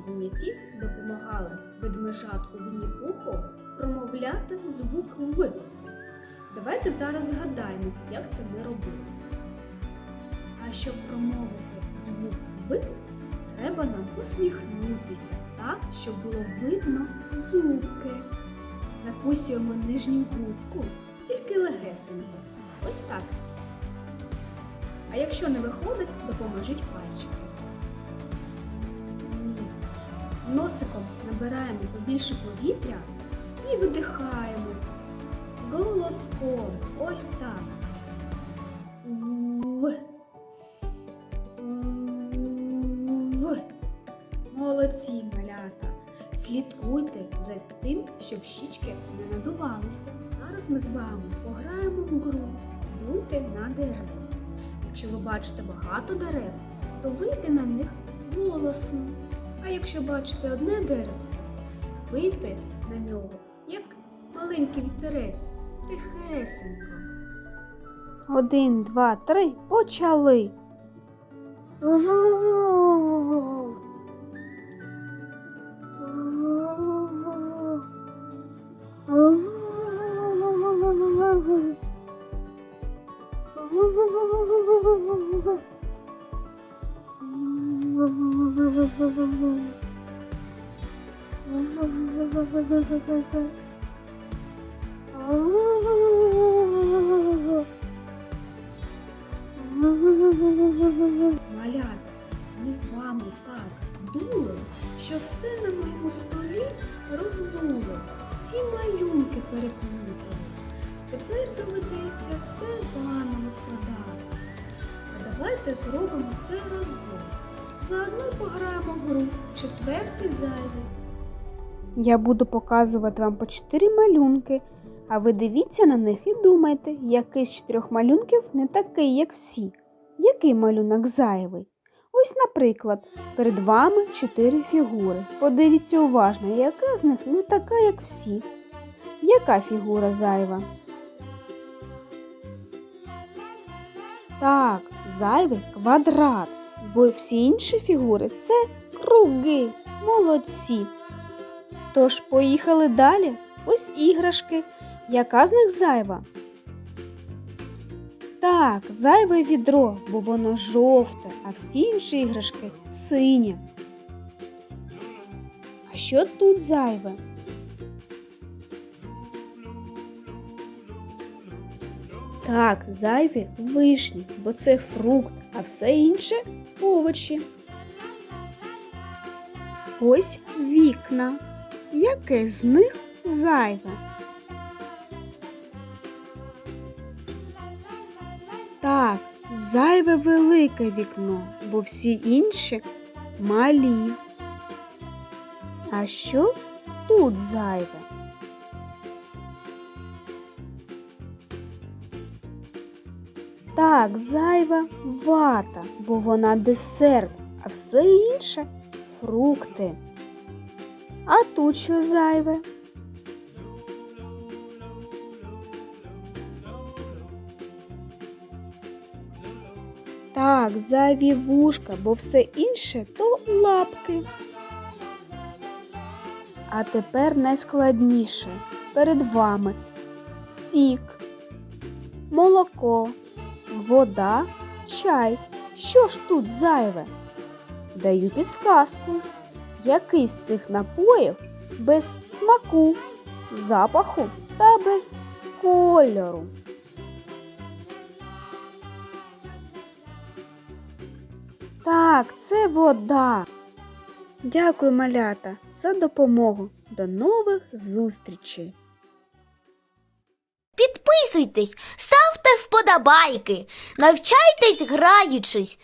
занятті допомагали ведмежатку Вінні-Пуху промовляти звук В. Давайте зараз згадаємо, як це ми робили. А щоб промовити звук В, треба нам посміхнутися так, щоб було видно зубки. Закусуємо нижню губку, тільки легесенько. Ось так. А якщо не виходить, допоможіть пальчиком. Носиком набираємо побільше повітря і видихаємо. З голоском. Ось так. В. В. Молодці, малята. Слідкуйте за тим, щоб щічки не надувалися. Зараз ми з вами пограємо в гру Дуйте на дерева. Якщо ви бачите багато дерев, то вийти на них голосно. А якщо бачите одне деревце, вийти на нього, як маленький вітерець, тихесенько. Один, два, три, почали. Малята, ми з вами так дули, що все на моєму столі роздуло, всі малюнки переплутались. Тепер доведеться все заново складати. А давайте зробимо це разом. Заодно пограємо в гру четвертий зайвий. Я буду показувати вам по чотири малюнки, а ви дивіться на них і думайте, який з чотирьох малюнків не такий, як всі. Який малюнок зайвий? Ось, наприклад, перед вами чотири фігури. Подивіться уважно, яка з них не така, як всі. Яка фігура зайва? Так, зайвий квадрат, бо всі інші фігури це круги. Молодці. Тож, поїхали далі. Ось іграшки. Яка з них зайва? Так, зайве відро, бо воно жовте, а всі інші іграшки сині. А що тут зайве? Так, зайві вишні, бо це фрукт, а все інше овочі. Ось вікна. Яке з них зайве? Так, зайве велике вікно, бо всі інші малі. А що тут зайве? Так, зайва вата, бо вона десерт, а все інше фрукти. А тут що зайве? Так, зайві вушка, бо все інше то лапки. А тепер найскладніше перед вами сік, молоко, вода, чай. Що ж тут зайве? Даю підсказку. Який з цих напоїв без смаку, запаху та без кольору? Так, це вода. Дякую, малята, за допомогу. До нових зустрічей. Підписуйтесь, ставте вподобайки, навчайтесь граючись